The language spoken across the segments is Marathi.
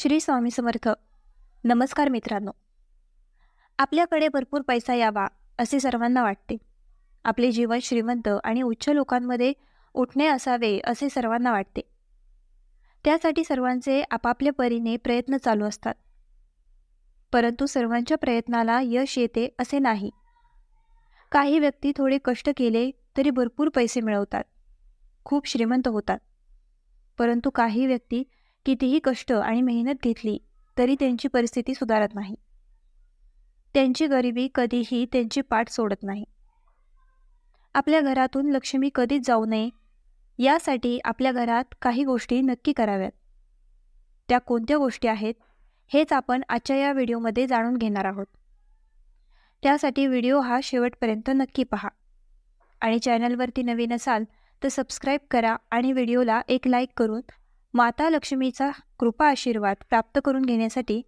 श्री स्वामी समर्थ. नमस्कार मित्रांनो. आपल्याकडे भरपूर पैसा यावा असे सर्वांना वाटते. आपले जीवन श्रीमंत आणि उच्च लोकांमध्ये उठणे असावे असे सर्वांना वाटते. त्यासाठी सर्वांचे आपापल्या परीने प्रयत्न चालू असतात. परंतु सर्वांच्या प्रयत्नाला यश येते असे नाही. काही व्यक्ती थोडे कष्ट केले तरी भरपूर पैसे मिळवतात. खूप श्रीमंत होतात. परंतु काही व्यक्ती कितीही कष्ट आणि मेहनत घेतली तरी त्यांची परिस्थिती सुधारत नाही. त्यांची गरिबी कधीही त्यांची पाठ सोडत नाही. आपल्या घरातून लक्ष्मी कधीच जाऊ नये यासाठी आपल्या घरात काही गोष्टी नक्की कराव्यात. त्या कोणत्या गोष्टी आहेत हेच आपण आजच्या या व्हिडिओमध्ये जाणून घेणार आहोत. त्यासाठी व्हिडिओ हा शेवटपर्यंत नक्की पहा. आणि चॅनलवरती नवीन असाल तर सबस्क्राईब करा आणि व्हिडिओला एक लाईक करून माता लक्ष्मीचा कृपा आशीर्वाद प्राप्त करून घेण्यासाठी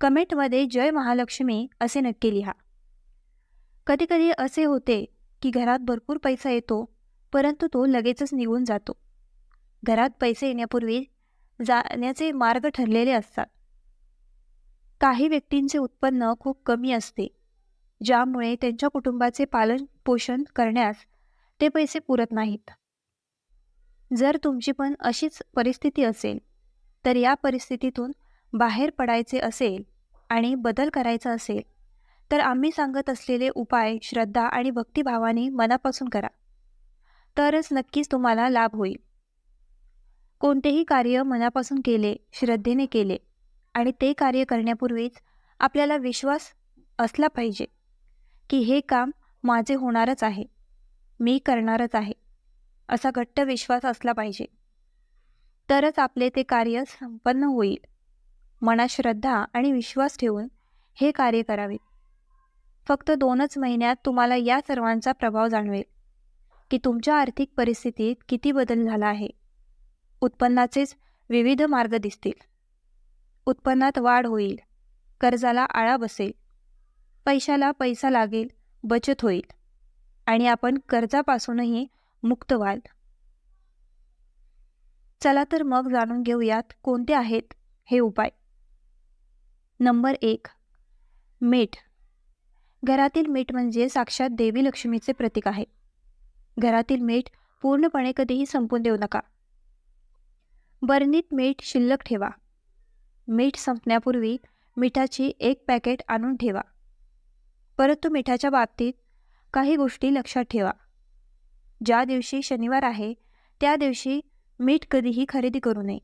कमेंटमध्ये जय महालक्ष्मी असे नक्की लिहा. कधीकधी असे होते की घरात भरपूर पैसा येतो परंतु तो लगेचच निघून जातो. घरात पैसे येण्यापूर्वी जाण्याचे मार्ग ठरलेले असतात. काही व्यक्तींचे उत्पन्न खूप कमी असते ज्यामुळे त्यांच्या कुटुंबाचे पालन पोषण करण्यास ते पैसे पुरत नाहीत. जर तुमची पण अशीच परिस्थिती असेल तर या परिस्थितीतून बाहेर पडायचे असेल आणि बदल करायचा असेल तर आम्ही सांगत असलेले उपाय श्रद्धा आणि भक्तिभावाने मनापासून करा. तरच नक्कीच तुम्हाला लाभ होईल. कोणतेही कार्य मनापासून केले श्रद्धेने केले आणि ते कार्य करण्यापूर्वीच आपल्याला विश्वास असला पाहिजे की हे काम माझे होणारच आहे मी करणारच आहे. असा घट्ट विश्वास असला पाहिजे. तरच आपले ते कार्य संपन्न होईल. मनात श्रद्धा आणि विश्वास ठेवून हे कार्य करावे. फक्त दोनच महिन्यात तुम्हाला या सर्वांचा प्रभाव जाणवेल. की तुमच्या आर्थिक परिस्थितीत किती बदल झाला आहे. उत्पन्नाचेच विविध मार्ग दिसतील. उत्पन्नात वाढ होईल. कर्जाला आळा बसेल. पैशाला पैसा लागेल. बचत होईल. आणि आपण कर्जापासूनही मुक्त व्हाल. चला तर मग जाणून घेऊयात कोणते आहेत हे उपाय. नंबर एक मीठ. घरातील मीठ म्हणजे साक्षात देवी लक्ष्मीचे प्रतीक आहे. घरातील मीठ पूर्णपणे कधीही संपून देऊ नका. बरणीत मीठ शिल्लक ठेवा. मीठ संपण्यापूर्वी मिठाची एक पॅकेट आणून ठेवा. परंतु मिठाच्या बाबतीत काही गोष्टी लक्षात ठेवा. ज्या दिवशी शनिवार आहे त्या दिवशी मीठ कधीही खरेदी करू नये.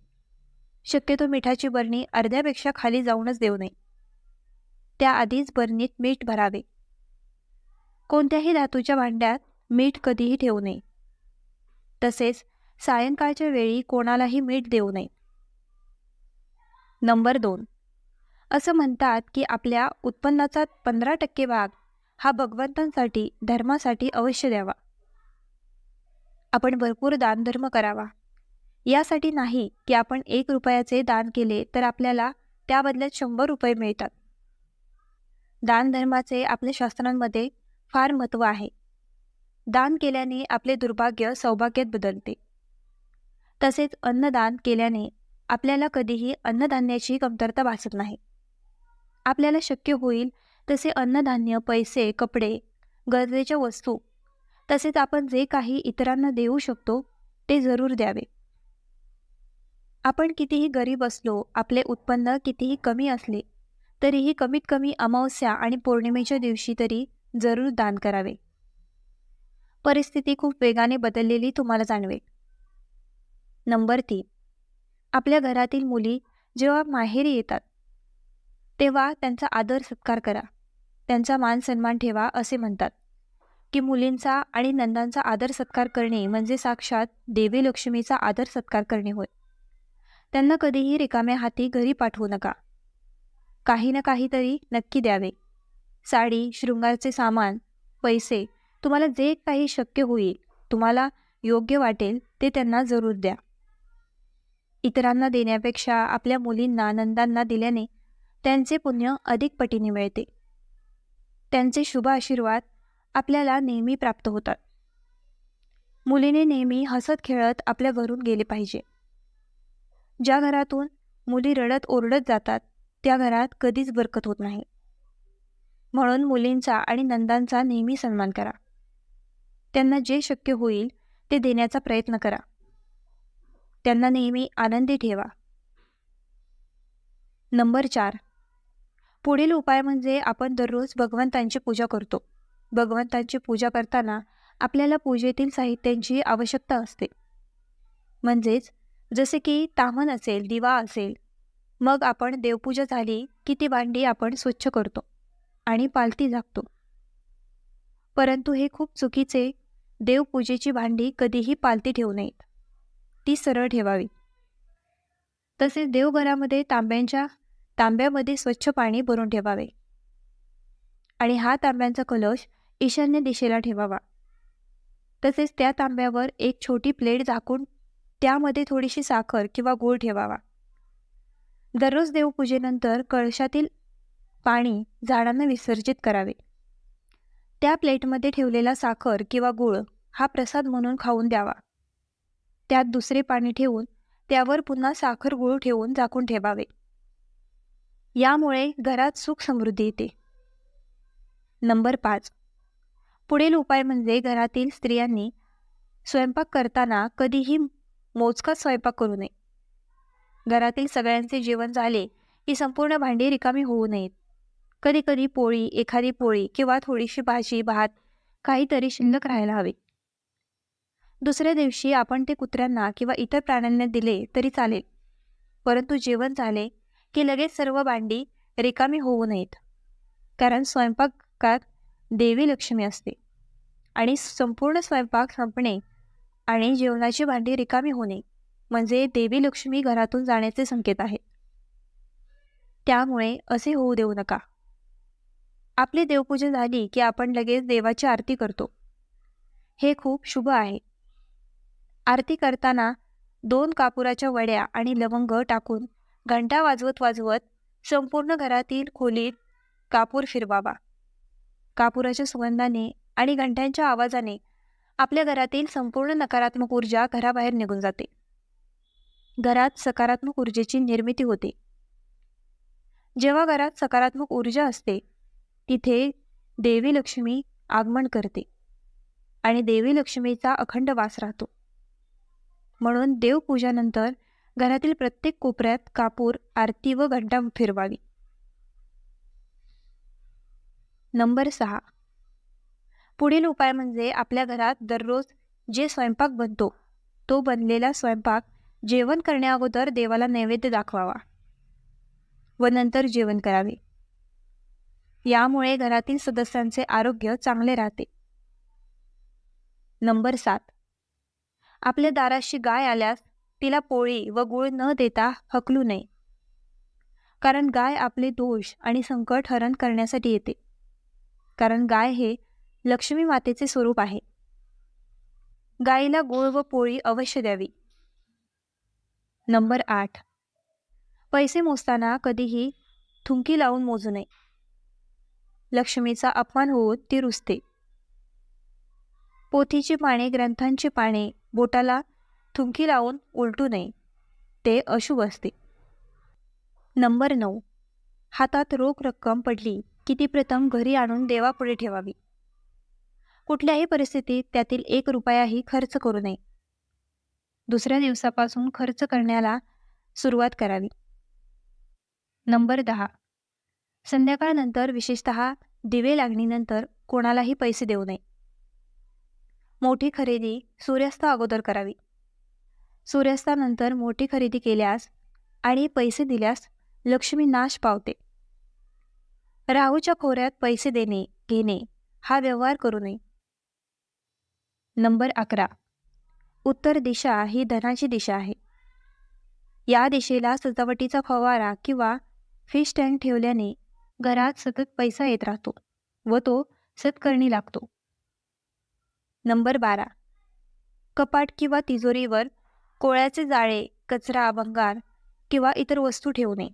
शक्यतो मिठाची बरणी अर्ध्यापेक्षा खाली जाऊनच देऊ नये. त्याआधीच बरणीत मीठ भरावे. कोणत्याही धातूच्या भांड्यात मीठ कधीही ठेवू नये. तसेच सायंकाळच्या वेळी कोणालाही मीठ देऊ नये. नंबर दोन. असं म्हणतात की आपल्या उत्पन्नाचा पंधरा टक्के भाग हा भगवंतांसाठी धर्मासाठी अवश्य द्यावा. आपण भरपूर दानधर्म करावा. यासाठी नाही की आपण एक रुपयाचे दान केले तर आपल्याला त्या बदल्यात शंभर रुपये मिळतात. दानधर्माचे आपल्या शास्त्रांमध्ये फार महत्त्व आहे. दान केल्याने आपले दुर्भाग्य सौभाग्यात बदलते. तसेच अन्नदान केल्याने आपल्याला कधीही अन्नधान्याची कमतरता भासत नाही. आपल्याला शक्य होईल तसे अन्नधान्य पैसे कपडे गरजेच्या वस्तू तसेच आपण जे काही इतरांना देऊ शकतो ते जरूर द्यावे. आपण कितीही गरीब असलो आपले उत्पन्न कितीही कमी असले तरीही कमीत कमी अमावस्या आणि पौर्णिमेच्या दिवशी तरी जरूर दान करावे. परिस्थिती खूप वेगाने बदललेली तुम्हाला जाणवेल. नंबर तीन. आपल्या घरातील मुली जेव्हा माहेरी येतात तेव्हा त्यांचा आदर सत्कार करा. त्यांचा मान सन्मान ठेवा असे म्हणतात. की मुलींचा आणि नंदांचा आदर सत्कार करणे म्हणजे साक्षात देवी लक्ष्मीचा आदर सत्कार करणे होय. त्यांना कधीही रिकाम्या हाती घरी पाठवू नका. काही ना काहीतरी नक्की द्यावे. साडी शृंगारचे सामान पैसे तुम्हाला जे काही शक्य होईल तुम्हाला योग्य वाटेल ते त्यांना जरूर द्या. इतरांना देण्यापेक्षा आपल्या मुलींना नंदांना दिल्याने त्यांचे पुण्य अधिक पटीने मिळते. त्यांचे शुभ आशीर्वाद आपल्याला नेहमी प्राप्त होतात. मुलीने नेहमी हसत खेळत आपल्या घरून गेले पाहिजे. ज्या घरातून मुली रडत ओरडत जातात त्या घरात कधीच बरकत होत नाही. म्हणून मुलींचा आणि नंदांचा नेहमी सन्मान करा. त्यांना जे शक्य होईल ते देण्याचा प्रयत्न करा. त्यांना नेहमी आनंदी ठेवा. नंबर चार. पुढील उपाय म्हणजे आपण दररोज भगवंतांची पूजा करतो. भगवंतांची पूजा करताना आपल्याला पूजेतील साहित्यांची आवश्यकता असते. म्हणजेच जसे की तामन असेल दिवा असेल मग आपण देवपूजा झाली की ती भांडी आपण स्वच्छ करतो आणि पालती झाकतो. परंतु हे खूप चुकीचे देवपूजेची भांडी कधीही पालती ठेवू नयेत. ती सरळ ठेवावी. तसेच देवघरामध्ये तांब्यांच्या तांब्यामध्ये स्वच्छ पाणी भरून ठेवावे. आणि हा तांब्यांचा कलश ईशान्य दिशेला ठेवावा. तसेच त्या तांब्यावर एक छोटी प्लेट झाकून त्यामध्ये थोडीशी साखर किंवा गूळ ठेवावा. दररोज देवपूजेनंतर कळशातील पाणी झाडांना विसर्जित करावे. त्या प्लेटमध्ये ठेवलेला साखर किंवा गूळ हा प्रसाद म्हणून खाऊन द्यावा. त्यात दुसरे पाणी ठेवून त्यावर पुन्हा साखर गूळ ठेवून झाकून ठेवावे. यामुळे घरात सुख समृद्धी येते. नंबर पाच. पुढील उपाय म्हणजे घरातील स्त्रियांनी स्वयंपाक करताना कधीही मोजकाच स्वयंपाक करू नये. घरातील सगळ्यांचे जेवण झाले की संपूर्ण भांडी रिकामी होऊ नयेत. कधी कधी पोळी एखादी पोळी किंवा थोडीशी भाजी भात काहीतरी शिल्लक राहायला हवे. दुसऱ्या दिवशी आपण ते कुत्र्यांना किंवा इतर प्राण्यांना दिले तरी चालेल परंतु जेवण झाले की लगेच सर्व भांडी रिकामी होऊ नयेत. कारण स्वयंपाकात देवी लक्ष्मी असते. आणि संपूर्ण स्वयंपाक संपणे आणि जेवणाची भांडी रिकामी होणे म्हणजे देवी लक्ष्मी घरातून जाण्याचे संकेत आहेत. त्यामुळे असे होऊ देऊ नका. आपली देवपूजा झाली की आपण लगेच देवाची आरती करतो. हे खूप शुभ आहे. आरती करताना दोन कापुराच्या वड्या आणि लवंग टाकून घंटा वाजवत वाजवत संपूर्ण घरातील खोलीत कापूर फिरवावा. कापुराच्या सुगंधाने आणि घंट्यांच्या आवाजाने आपल्या घरातील संपूर्ण नकारात्मक ऊर्जा घराबाहेर निघून जाते. घरात सकारात्मक ऊर्जेची निर्मिती होते. जेव्हा घरात सकारात्मक ऊर्जा असते तिथे देवी लक्ष्मी आगमन करते आणि देवी लक्ष्मीचा अखंड वास राहतो. म्हणून देवपूजानंतर घरातील प्रत्येक कोपऱ्यात कापूर आरती व घंटा फिरवावी. नंबर सहा. पुढील उपाय म्हणजे आपल्या घरात दररोज जे स्वयंपाक बनतो तो बनलेला स्वयंपाक जेवण करण्याअगोदर देवाला नैवेद्य दाखवावा व नंतर जेवण करावे. यामुळे घरातील सदस्यांचे आरोग्य चांगले राहते. नंबर सात. आपल्या दाराशी गाय आल्यास तिला पोळी व गुळ न देता हकलू नये. कारण गाय आपले दोष आणि संकट हरण करण्यासाठी येते. कारण गाय हे लक्ष्मी मातेचे स्वरूप आहे. गायीला गोळ व पोळी अवश्य द्यावी. नंबर आठ. पैसे मोजताना कधीही थुंकी लावून मोजू नये. लक्ष्मीचा अपमान होऊन ती रुसते पोथीची पाने ग्रंथांची पाने बोटाला थुंकी लावून उलटू नये. ते अशुभ असते. नंबर नऊ. हातात रोख रक्कम पडली की ती प्रथम घरी आणून देवापुढे ठेवावी. कुठल्याही परिस्थितीत त्यातील एक रुपयाही खर्च करू नये. दुसऱ्या दिवसापासून खर्च करण्याला सुरुवात करावी. नंबर दहा. संध्याकाळनंतर विशेषत दिवे लागणीनंतर कोणालाही पैसे देऊ नये. मोठी खरेदी सूर्यास्त अगोदर करावी. सूर्यास्तानंतर मोठी खरेदी केल्यास आणि पैसे दिल्यास लक्ष्मी नाश पावते. राहूच्या खोऱ्यात पैसे देणे घेणे हा व्यवहार करू नये. नंबर अकरा. उत्तर दिशा ही धनाची दिशा आहे. या दिशेला सजावटीचा फवारा किंवा फिश टँक ठेवल्याने घरात सतत पैसा येत राहतो व तो सत्कर्णी लागतो. नंबर बारा. कपाट किंवा तिजोरीवर कोळ्याचे जाळे कचरा भंगार किंवा इतर वस्तू ठेवू नये.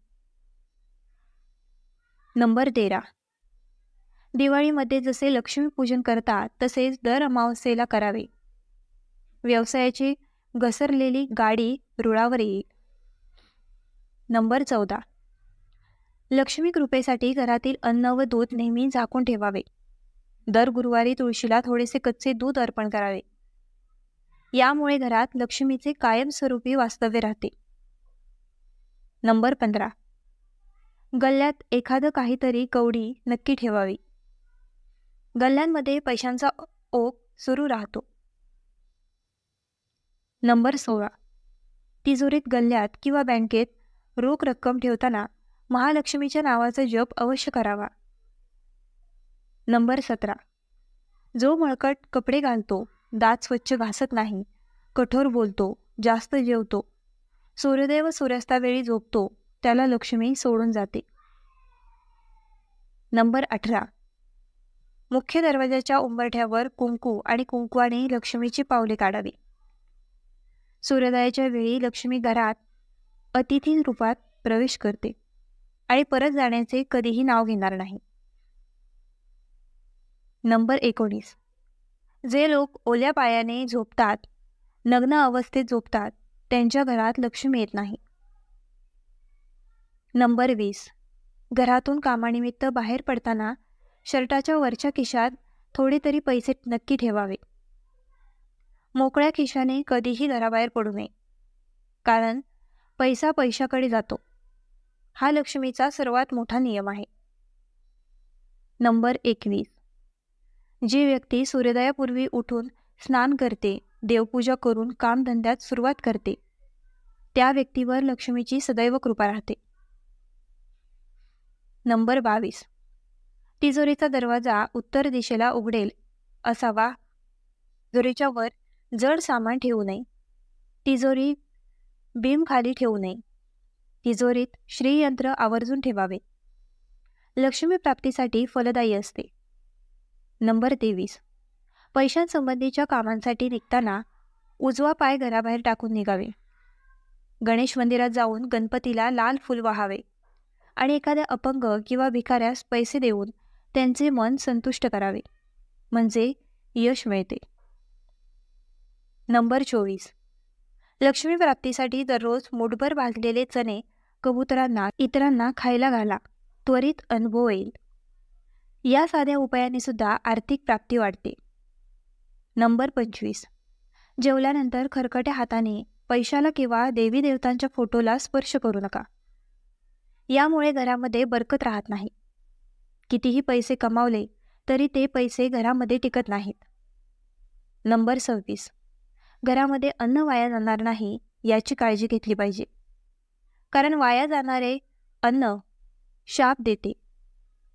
नंबर तेरा. दिवाळीमध्ये जसे लक्ष्मीपूजन करतात तसेच दर अमावस्येला करावे. व्यवसायाची घसरलेली गाडी रुळावर येईल. नंबर चौदा. लक्ष्मी कृपेसाठी घरातील अन्न व दूध नेहमी झाकून ठेवावे. दर गुरुवारी तुळशीला थोडेसे कच्चे दूध अर्पण करावे. यामुळे घरात लक्ष्मीचे कायमस्वरूपी वास्तव्य राहते. नंबर पंधरा. गल्ल्यात एखादं काहीतरी कवडी नक्की ठेवावी. गल्ल्यांमध्ये पैशांचा ओघ सुरू राहतो. नंबर सोळा. तिजोरीत गल्ल्यात किंवा बँकेत रोख रक्कम ठेवताना महालक्ष्मीच्या नावाचा जप अवश्य करावा. नंबर सतरा. जो मळकट कपडे घालतो दात स्वच्छ घासत नाही कठोर बोलतो जास्त जेवतो सूर्योदय व सूर्यास्तावेळी झोपतो त्याला लक्ष्मी सोडून जाते. नंबर अठरा. मुख्य दरवाजाच्या उंबरठ्यावर कुंकू आणि कुंकवाने लक्ष्मीची पावले काढावी. सूर्योदयाच्या वेळी लक्ष्मी घरात अतिथी रूपात प्रवेश करते आणि परत जाण्याचे कधीही नाव घेणार नाही. नंबर एकोणीस. जे लोक ओल्या पायाने झोपतात नग्न अवस्थेत झोपतात त्यांच्या घरात लक्ष्मी येत नाही. नंबर वीस. घरातून कामानिमित्त बाहेर पडताना शर्टाच्या वरच्या खिशात थोडे तरी पैसे नक्की ठेवावे. मोकळ्या खिशाने कधीही घराबाहेर पडू नये. कारण पैसा पैशाकडे जातो. हा लक्ष्मीचा सर्वात मोठा नियम आहे. नंबर एकवीस. जी व्यक्ती सूर्योदयापूर्वी उठून स्नान करते देवपूजा करून कामधंद्यात सुरुवात करते त्या व्यक्तीवर लक्ष्मीची सदैव कृपा राहते. नंबर बावीस. तिजोरीचा दरवाजा उत्तर दिशेला उघडेल असावा. तिजोरीच्या वर जड सामान ठेवू नये. तिजोरी बीम खाली ठेवू नये. तिजोरीत श्रीयंत्र आवर्जून ठेवावे. लक्ष्मी प्राप्तीसाठी फलदायी असते. नंबर तेवीस. पैशांसंबंधीच्या कामांसाठी निघताना उजवा पाय घराबाहेर टाकून निघावे. गणेश मंदिरात जाऊन गणपतीला लाल फूल वाहावे. आणि एखाद्या अपंग किंवा भिकाऱ्यास पैसे देऊन त्यांचे मन संतुष्ट करावे. म्हणजे यश मिळते. नंबर चोवीस. लक्ष्मी प्राप्तीसाठी दररोज मुठभर भाजलेले चणे कबुतरांना इतरांना खायला घाला. त्वरित अनुभव येईल. या साध्या उपायाने सुद्धा आर्थिक प्राप्ती वाढते. नंबर पंचवीस. जेवल्यानंतर खरकट्या हाताने पैशाला किंवा देवी देवतांच्या फोटोला स्पर्श करू नका. यामुळे घरामध्ये बरकत राहत नाही. कितीही पैसे कमावले तरी ते पैसे घरामध्ये टिकत नाहीत. नंबर सव्वीस. घरामध्ये अन्न वाया जाणार नाही याची काळजी घेतली पाहिजे. कारण वाया जाणारे अन्न शाप देते.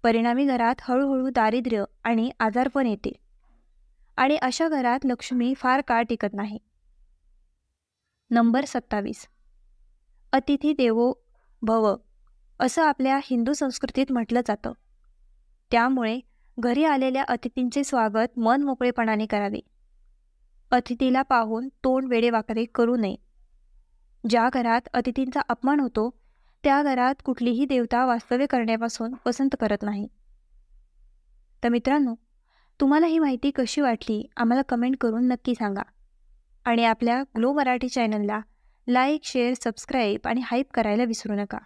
परिणामी घरात हळूहळू दारिद्र्य आणि आजारपण येते. आणि अशा घरात लक्ष्मी फार काळ टिकत नाही. नंबर सत्तावीस. अतिथी देवो भव. असं आपल्या हिंदू संस्कृतीत म्हटलं जातं. त्यामुळे घरी आलेल्या अतिथींचे स्वागत मन मोकळेपणाने करावे. अतिथीला पाहून तोंड वेडेवाकडे करू नये. ज्या घरात अतिथींचा अपमान होतो त्या घरात कुठलीही देवता वास्तव्य करण्यापासून पसंत करत नाही. तर मित्रांनो तुम्हाला ही माहिती कशी वाटली आम्हाला कमेंट करून नक्की सांगा. आणि आपल्या ग्लो मराठी चॅनलला लाईक शेअर सबस्क्राईब आणि हाईप करायला विसरू नका.